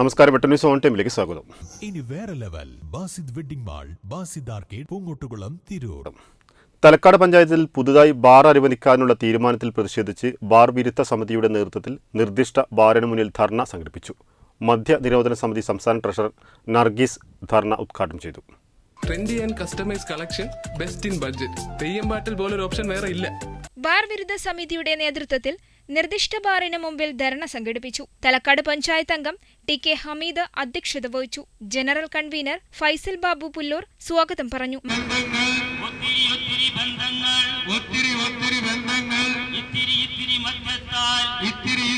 നമസ്കാരം വെട്ട news on ടൈമിലേക്ക് സ്വാഗതം. ഇനി വേറെ level Basid wedding mall Basid arcade Poongottukulam Tirur. Thalakkad പഞ്ചായത്തിൽ പുതുതായി ബാർ അനുവദിക്കാനുള്ള തീരുമാനത്തിൽ പ്രതിഷേധിച്ച് ബാർ വിരുദ്ധ സമിതിയുടെ നേതൃത്വത്തിൽ നിർദ്ദിഷ്ട ബാറിന് മുന്നിൽ ധർണ സംഘടിപ്പിച്ചു. മദ്യ നിരോധന സമിതി സംസ്ഥാന ട്രഷറർ നർഗീസ് ധർണ ഉദ്ഘാടനം ചെയ്തു. Trendy and customise collection best in budget Theyyam പാട്ടിൽ പോലൊരു ഓപ്ഷൻ വേറെ ഇല്ല. ബാർ വിരുദ്ധ സമിതിയുടെ നേതൃത്വത്തിൽ നിർദ്ദിഷ്ട ബാറിന് മുമ്പിൽ ധർണ സംഘടിപ്പിച്ചു. തലക്കാട് പഞ്ചായത്ത് അംഗം ടി കെ ഹമീദ് അധ്യക്ഷത വഹിച്ചു. ജനറൽ കൺവീനർ ഫൈസൽ ബാബു പുല്ലൂർ സ്വാഗതം പറഞ്ഞു. ഒത്തിരി ഒത്തിരി ബന്ധങ്ങൾ ഒത്തിരി ഒത്തിരി ബന്ധങ്ങൾ. ഇത്തിരി ഇത്തിരി മധ്യത്താൽ. ഇത്തിരി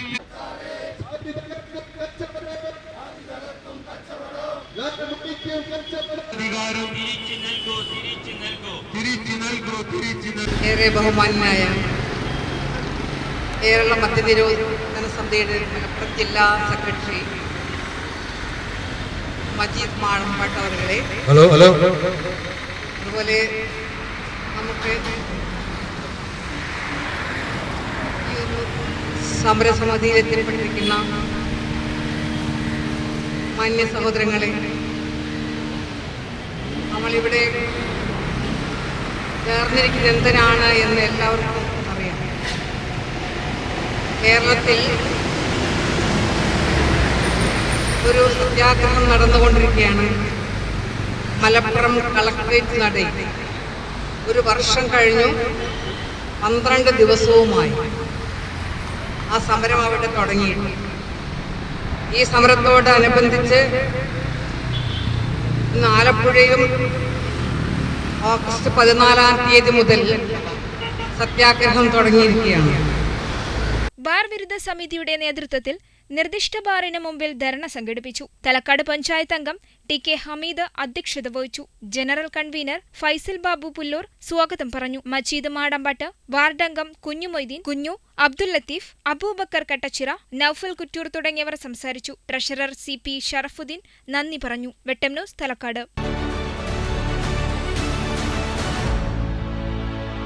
അധികാരം. തിരിച്ചു കേരള മദ്യനിരോധന സമിതിയുടെ മലപ്പുറം ജില്ലാ സെക്രട്ടറി മജീദ് മാടമ്പാട്ട് അവരുടെ ഹലോ ഹലോ. അതുപോലെ നമുക്ക് സമരസമിതിയിൽ എത്തിപ്പെട്ടിരിക്കുന്ന മാന്യ സഹോദരങ്ങളെ നമ്മളിവിടെ ചേർന്നിരിക്കുന്നത് എന്തിനാണ് എന്ന് എല്ലാവർക്കും കേരളത്തിൽ ഒരു സത്യാഗ്രഹം നടന്നുകൊണ്ടിരിക്കുകയാണ്. മലപ്പുറം കളക്ടറേറ്റ് നടയിൽ ഒരു വർഷം കഴിഞ്ഞു. പന്ത്രണ്ട് ദിവസവുമായി ആ സമരം അവിടെ തുടങ്ങിയിട്ട് ഈ സമരത്തോടനുബന്ധിച്ച് ഇന്ന് ആലപ്പുഴയും ഓഗസ്റ്റ് പതിനാലാം തീയതി മുതൽ സത്യാഗ്രഹം തുടങ്ങിയിരിക്കുകയാണ്. ബാർ വിരുദ്ധ സമിതിയുടെ നേതൃത്വത്തിൽ നിർദ്ദിഷ്ട ബാറിന് മുമ്പിൽ ധർണ സംഘടിപ്പിച്ചു. തലക്കാട് പഞ്ചായത്ത് അംഗം ടി കെ ഹമീദ് അധ്യക്ഷത വഹിച്ചു. ജനറൽ കൺവീനർ ഫൈസൽ ബാബു പുല്ലൂർ സ്വാഗതം പറഞ്ഞു. മജീദ് മാടമ്പാട്ട് വാർഡംഗം കുഞ്ഞുമൊയ്തീൻ കുഞ്ഞു അബ്ദുൽ ലത്തീഫ് അബൂബക്കർ കട്ടച്ചിറ നൌഫൽ കുറ്റൂർ തുടങ്ങിയവർ സംസാരിച്ചു. ട്രഷറർ സി പി ഷറഫുദ്ദീൻ നന്ദി പറഞ്ഞു. വെട്ടം ന്യൂസ് തലക്കാട്.